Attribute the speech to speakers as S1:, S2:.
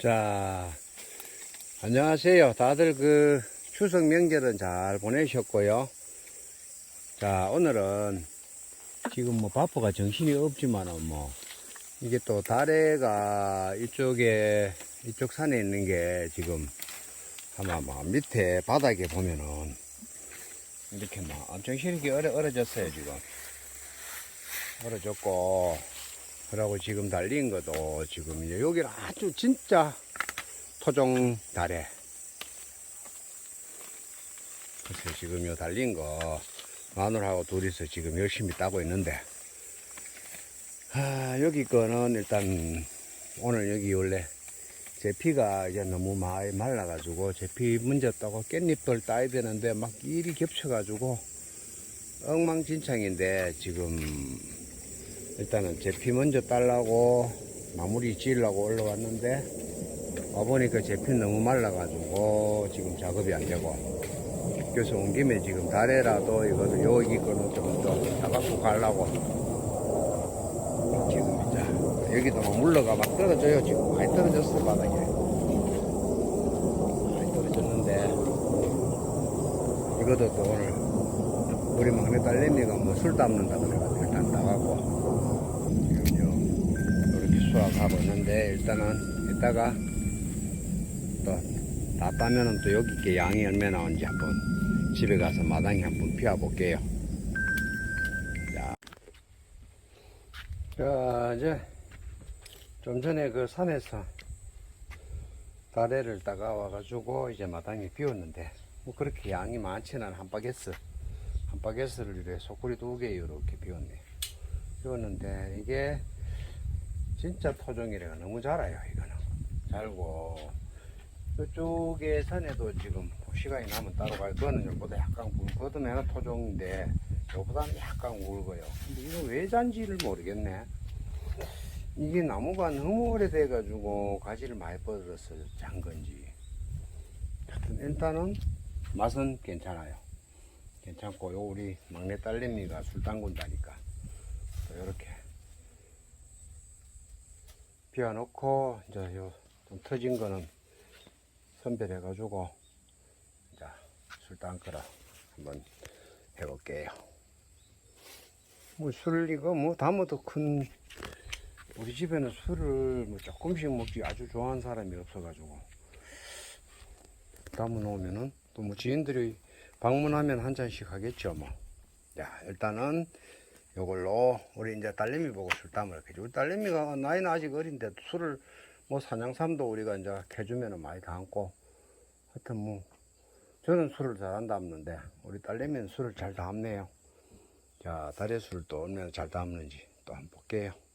S1: 자, 안녕하세요. 다들 그 추석 명절은 잘 보내셨고요. 자, 오늘은 지금 뭐 바쁘가 정신이 없지만은 뭐 이게 또 다래가 이쪽에 이쪽 산에 있는 게 지금 아마 뭐 밑에 바닥에 보면은 이렇게 막 엄청 실기 얼어, 얼어졌어요 지금 얼어졌고 그러고 지금 달린 것도 지금 여기는 아주 진짜 토종 다래 그래서 지금 요 달린 거 마누라하고 둘이서 지금 열심히 따고 있는데. 아 여기 거는 일단 오늘 여기 원래 제 피가 이제 너무 많이 말라가지고 제피 따고 깻잎들 따야 되는데 막 일이 겹쳐가지고 엉망진창인데 지금 일단은 제 피 먼저 딸라고 마무리 지으려고 올라왔는데 와보니까 제 피 너무 말라가지고 지금 작업이 안 되고 그래서 온 김에 지금 다래라도 이거는 여기 거는 좀더 따갖고 가려고 지금 이제 여기도 막 물러가 막 떨어져요. 지금 많이 떨어졌어 바닥에. 많이 떨어졌는데. 이것도 또 오늘 우리 막내 딸내미가 뭐 술 담는다 그래가지고 일단 나가고 수확하고 있는데 일단은 이따가 또다 따면은 또 여기 게 양이 얼마나 나오는지 한번 집에 가서 마당에 한번 피워 볼게요. 자, 자 이제 좀 전에 그 산에서 다래를 따가 와가지고 이제 마당에 비웠는데 뭐 그렇게 양이 많지는 한 바게스 한 바게스를 이렇게 소쿠리 두 개 이렇게 비웠네. 비웠는데 이게 진짜 토종이래가 너무 자라요 이거는. 잘고. 이쪽에 산에도 지금 시간이 나면 따로 가요 그거는 이보다 약간 굵 그것도 내가 토종인데 이거보다는 약간 굵어요. 근데 이거 왜 잔지를 모르겠네. 이게 나무가 너무 오래돼 가지고 가지를 많이 뻗어서 잔 건지. 하여튼 일단은 맛은 괜찮아요. 괜찮고 요 우리 막내 딸내미가 술 담근다니까 또 이렇게 비워놓고 이제 요 좀 터진 거는 선별해 가지고 이제 술 담거라 한번 해볼게요 뭐 술 이거 뭐 담아도 큰 우리 집에는 술을 뭐 조금씩 먹기 아주 좋아하는 사람이 없어 가지고 담아 놓으면은 또 뭐 지인들이 방문하면 한 잔씩 하겠죠 뭐. 자 일단은 요걸로 우리 이제 딸내미 보고 술 담으라 그죠. 우리 딸내미가 나이는 아직 어린데 술을 뭐 사냥삼도 우리가 이제 해주면은 많이 담고 하여튼 뭐 저는 술을 잘 안 담는데 우리 딸내미는 술을 잘 담네요. 자 다리 술을 또 얼마나 잘 담는지 또 한번 볼게요.